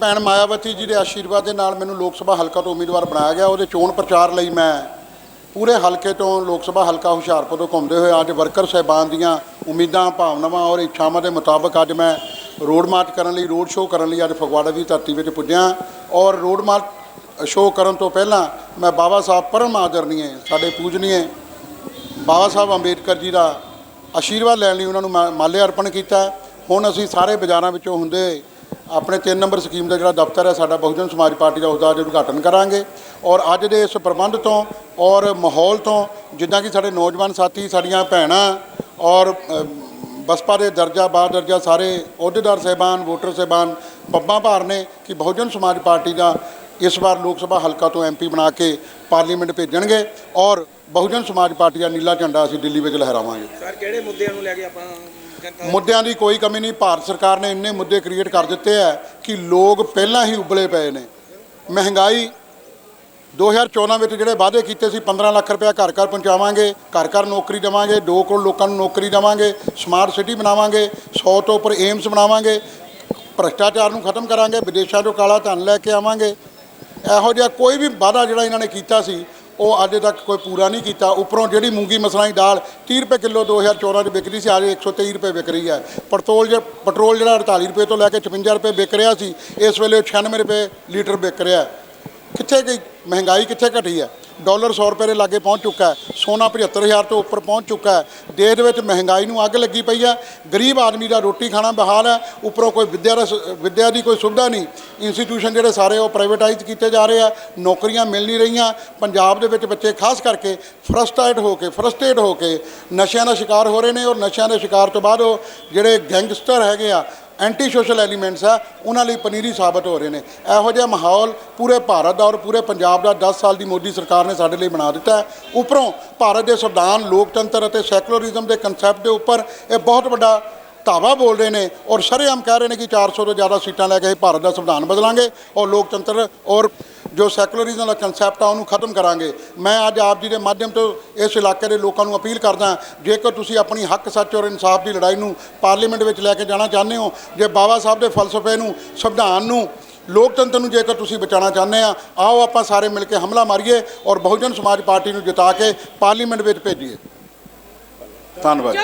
ਭੈਣ ਮਾਇਆਵਤੀ ਜੀ ਦੇ ਆਸ਼ੀਰਵਾਦ ਦੇ ਨਾਲ ਮੈਨੂੰ ਲੋਕ ਸਭਾ ਹਲਕਾ ਤੋਂ ਉਮੀਦਵਾਰ ਬਣਾਇਆ ਗਿਆ, ਉਹਦੇ ਚੋਣ ਪ੍ਰਚਾਰ ਲਈ ਮੈਂ ਪੂਰੇ ਹਲਕੇ ਤੋਂ ਲੋਕ ਸਭਾ ਹਲਕਾ ਹੁਸ਼ਿਆਰਪੁਰ ਤੋਂ ਘੁੰਮਦੇ ਹੋਏ ਅੱਜ ਵਰਕਰ ਸਹਿਬਾਨ ਦੀਆਂ ਉਮੀਦਾਂ, ਭਾਵਨਾਵਾਂ ਔਰ ਇੱਛਾਵਾਂ ਦੇ ਮੁਤਾਬਕ ਅੱਜ ਮੈਂ ਰੋਡ ਮਾਰਚ ਕਰਨ ਲਈ, ਰੋਡ ਸ਼ੋਅ ਕਰਨ ਲਈ ਅੱਜ ਫਗਵਾੜਾ ਦੀ ਧਰਤੀ ਵਿੱਚ ਪੁੱਜਿਆ ਔਰ ਰੋਡ ਮਾਰਚ ਸ਼ੋਅ ਕਰਨ ਤੋਂ ਪਹਿਲਾਂ ਮੈਂ ਬਾਬਾ ਸਾਹਿਬ ਪਰਮ ਆਦਰਨੀਏ, ਸਾਡੇ ਪੂਜਨੀਏ ਬਾਬਾ ਸਾਹਿਬ ਅੰਬੇਡਕਰ ਜੀ ਦਾ ਆਸ਼ੀਰਵਾਦ ਲੈਣ ਲਈ ਉਹਨਾਂ ਨੂੰ ਮਾ- ਮਾਲੇ ਅਰਪਣ ਕੀਤਾ। ਹੁਣ ਅਸੀਂ ਸਾਰੇ ਬਾਜ਼ਾਰਾਂ ਵਿੱਚੋਂ ਹੁੰਦੇ ਆਪਣੇ 3 ਨੰਬਰ ਸਕੀਮ ਦਾ ਜਿਹੜਾ ਦਫ਼ਤਰ ਹੈ, ਸਾਡਾ ਬਹੁਜਨ ਸਮਾਜ ਪਾਰਟੀ ਦਾ, ਉਸਦਾ ਅੱਜ ਉਦਘਾਟਨ ਕਰਾਂਗੇ। ਔਰ ਅੱਜ ਦੇ ਇਸ ਪ੍ਰਬੰਧ ਤੋਂ ਔਰ ਮਾਹੌਲ ਤੋਂ, ਜਿੱਦਾਂ ਕਿ ਸਾਡੇ ਨੌਜਵਾਨ ਸਾਥੀ, ਸਾਡੀਆਂ ਭੈਣਾਂ ਔਰ ਬਸਪਾ ਦੇ ਦਰਜਾ ਬਾਦ ਦਰਜਾ ਸਾਰੇ ਅਹੁਦੇਦਾਰ ਸਹਿਬਾਨ, ਵੋਟਰ ਸਹਿਬਾਨ ਪੱਬਾਂ ਭਾਰ ਨੇ ਕਿ ਬਹੁਜਨ ਸਮਾਜ ਪਾਰਟੀ ਦਾ ਇਸ ਵਾਰ ਲੋਕ ਸਭਾ ਹਲਕਾ ਤੋਂ ਐਮਪੀ ਬਣਾ ਕੇ ਪਾਰਲੀਮੈਂਟ ਭੇਜਣਗੇ ਔਰ ਬਹੁਜਨ ਸਮਾਜ ਪਾਰਟੀ ਦਾ ਨੀਲਾ ਝੰਡਾ ਅਸੀਂ ਦਿੱਲੀ ਵਿੱਚ ਲਹਿਰਾਵਾਂਗੇ। ਸਰ, ਕਿਹੜੇ ਮੁੱਦਿਆਂ ਨੂੰ ਲੈ ਕੇ ਆਪਾਂ ਮੁੱਦਿਆਂ ਦੀ ਕੋਈ ਕਮੀ ਨਹੀਂ। ਭਾਰਤ ਸਰਕਾਰ ਨੇ ਇੰਨੇ ਮੁੱਦੇ ਕ੍ਰੀਏਟ ਕਰ ਦਿੱਤੇ ਆ ਕਿ ਲੋਕ ਪਹਿਲਾਂ ਹੀ ਉਬਲੇ ਪਏ ਨੇ। ਮਹਿੰਗਾਈ 2014 ਵਿੱਚ ਜਿਹੜੇ ਵਾਅਦੇ ਕੀਤੇ ਸੀ 15 ਲੱਖ ਰੁਪਇਆ ਘਰ ਘਰ ਪਹੁੰਚਾਵਾਂਗੇ, ਘਰ ਘਰ ਨੌਕਰੀ ਦੇਵਾਂਗੇ 2 ਕਰੋੜ ਲੋਕਾਂ ਨੂੰ ਨੌਕਰੀ ਦੇਵਾਂਗੇ ਸਮਾਰਟ ਸਿਟੀ ਬਣਾਵਾਂਗੇ 100 ਤੋਂ ਉੱਪਰ ਏਮਸ ਬਣਾਵਾਂਗੇ, ਭ੍ਰਸ਼ਟਾਚਾਰ ਨੂੰ ਖਤਮ ਕਰਾਂਗੇ, ਵਿਦੇਸ਼ਾਂ ਤੋਂ ਕਾਲਾ ਧਨ ਲੈ ਕੇ ਆਵਾਂਗੇ। ਇਹੋ ਜਿਹਾ ਕੋਈ ਵੀ ਵਾਅਦਾ ਜਿਹੜਾ ਇਹਨਾਂ ਨੇ ਕੀਤਾ ਸੀ ਉਹ ਅੱਜ ਤੱਕ ਕੋਈ ਪੂਰਾ ਨਹੀਂ ਕੀਤਾ। ਉੱਪਰੋਂ ਜਿਹੜੀ ਮੂੰਗੀ ਮਸਲਾਈ ਦੀ ਦਾਲ 30 ਰੁਪਏ ਕਿਲੋ 2014 ਚ ਵਿਕਦੀ ਸੀ, ਅੱਜ 123 ਰੁਪਏ ਵਿਕ ਰਹੀ ਹੈ। ਪੈਟਰੋਲ ਜੇ ਪੈਟਰੋਲ ਜਿਹੜਾ 48 ਰੁਪਏ ਤੋਂ ਲੈ ਕੇ 56 ਰੁਪਏ ਵਿਕ ਰਿਹਾ ਸੀ, ਇਸ ਵੇਲੇ ਉਹ 96 ਰੁਪਏ ਲੀਟਰ ਵਿਕ ਰਿਹਾ ਕਿੱਥੇ ਗਈ? ਮਹਿੰਗਾਈ ਕਿੱਥੇ ਘਟੀ ਹੈ? ਡਾਲਰ 100 ਰੁਪਏ ਦੇ ਲਾਗੇ ਪਹੁੰਚ ਚੁੱਕਾ ਹੈ। ਸੋਨਾ 75000 ਤੋਂ ਉੱਪਰ ਪਹੁੰਚ ਚੁੱਕਾ ਹੈ। ਦੇਸ਼ ਦੇ ਵਿੱਚ ਮਹਿੰਗਾਈ ਨੂੰ ਅੱਗ ਲੱਗੀ ਪਈ ਹੈ। ਗਰੀਬ ਆਦਮੀ ਦਾ ਰੋਟੀ ਖਾਣਾ ਬਹਾਲ ਹੈ। ਉੱਪਰੋਂ ਕੋਈ ਵਿੱਦਿਆ ਦਾ ਸ- ਵਿੱਦਿਆ ਦੀ ਕੋਈ ਸੁਵਿਧਾ ਨਹੀਂ। ਇੰਸਟੀਟਿਊਸ਼ਨ ਜਿਹੜੇ ਸਾਰੇ ਉਹ ਪ੍ਰਾਈਵੇਟਾਈਜ਼ ਕੀਤੇ ਜਾ ਰਹੇ ਆ। ਨੌਕਰੀਆਂ ਮਿਲ ਨਹੀਂ ਰਹੀਆਂ। ਪੰਜਾਬ ਦੇ ਵਿੱਚ ਬੱਚੇ ਖਾਸ ਕਰਕੇ ਫਰਸਟ੍ਰੇਟ ਹੋ ਕੇ ਫਰਸਟ੍ਰੇਟ ਹੋ ਕੇ ਨਸ਼ਿਆਂ ਦਾ ਸ਼ਿਕਾਰ ਹੋ ਰਹੇ ਨੇ ਔਰ ਨਸ਼ਿਆਂ ਦੇ ਸ਼ਿਕਾਰ ਤੋਂ ਬਾਅਦ ਉਹ ਜਿਹੜੇ ਗੈਂਗਸਟਰ ਹੈਗੇ ਆ ਐਂਟੀ ਸੋਸ਼ਲ ਐਲੀਮੈਂਟਸ ਆ, ਉਹਨਾਂ ਲਈ ਪਨੀਰੀ ਸਾਬਤ ਹੋ ਰਹੇ ਨੇ। ਇਹੋ ਜਿਹਾ ਮਾਹੌਲ ਪੂਰੇ ਭਾਰਤ ਦਾ ਔਰ ਪੂਰੇ ਪੰਜਾਬ ਦਾ 10 ਸਾਲ ਦੀ ਮੋਦੀ ਸਰਕਾਰ ਨੇ ਸਾਡੇ ਲਈ ਬਣਾ ਦਿੱਤਾ ਹੈ। ਉੱਪਰੋਂ ਭਾਰਤ ਦੇ ਸੰਵਿਧਾਨ, ਲੋਕਤੰਤਰ ਅਤੇ ਸੈਕੂਲਰਿਜ਼ਮ ਦੇ ਕਨਸੈਪਟ ਦੇ ਉੱਪਰ ਇਹ ਬਹੁਤ ਵੱਡਾ ਧਾਵਾ ਬੋਲ ਰਹੇ ਨੇ ਔਰ ਸ਼ਰੇਆਮ ਕਹਿ ਰਹੇ ਨੇ ਕਿ 400 ਤੋਂ ਜ਼ਿਆਦਾ ਸੀਟਾਂ ਲੈ ਕੇ ਅਸੀਂ ਭਾਰਤ ਦਾ ਸੰਵਿਧਾਨ ਬਦਲਾਂਗੇ ਔਰ ਲੋਕਤੰਤਰ ਔਰ ਜੋ ਸੈਕੂਲਰਿਜ਼ਮ ਦਾ ਕਨਸੈਪਟ ਆ, ਉਹਨੂੰ ਖਤਮ ਕਰਾਂਗੇ। ਮੈਂ ਅੱਜ ਆਪ ਜੀ ਦੇ ਮਾਧਿਅਮ ਤੋਂ ਇਸ ਇਲਾਕੇ ਦੇ ਲੋਕਾਂ ਨੂੰ ਅਪੀਲ ਕਰਦਾ ਜੇਕਰ ਤੁਸੀਂ ਆਪਣੀ ਹੱਕ, ਸੱਚ ਔਰ ਇਨਸਾਫ ਦੀ ਲੜਾਈ ਨੂੰ ਪਾਰਲੀਮੈਂਟ ਵਿੱਚ ਲੈ ਕੇ ਜਾਣਾ ਚਾਹੁੰਦੇ ਹੋ, ਜੇ ਬਾਬਾ ਸਾਹਿਬ ਦੇ ਫਲਸਫੇ ਨੂੰ, ਸੰਵਿਧਾਨ ਨੂੰ, ਲੋਕਤੰਤਰ ਨੂੰ ਜੇਕਰ ਤੁਸੀਂ ਬਚਾਉਣਾ ਚਾਹੁੰਦੇ ਆ, ਆਓ ਆਪਾਂ ਸਾਰੇ ਮਿਲ ਕੇ ਹਮਲਾ ਮਾਰੀਏ ਔਰ ਬਹੁਜਨ ਸਮਾਜ ਪਾਰਟੀ ਨੂੰ ਜਿਤਾ ਕੇ ਪਾਰਲੀਮੈਂਟ ਵਿੱਚ ਭੇਜੀਏ। ਧੰਨਵਾਦ।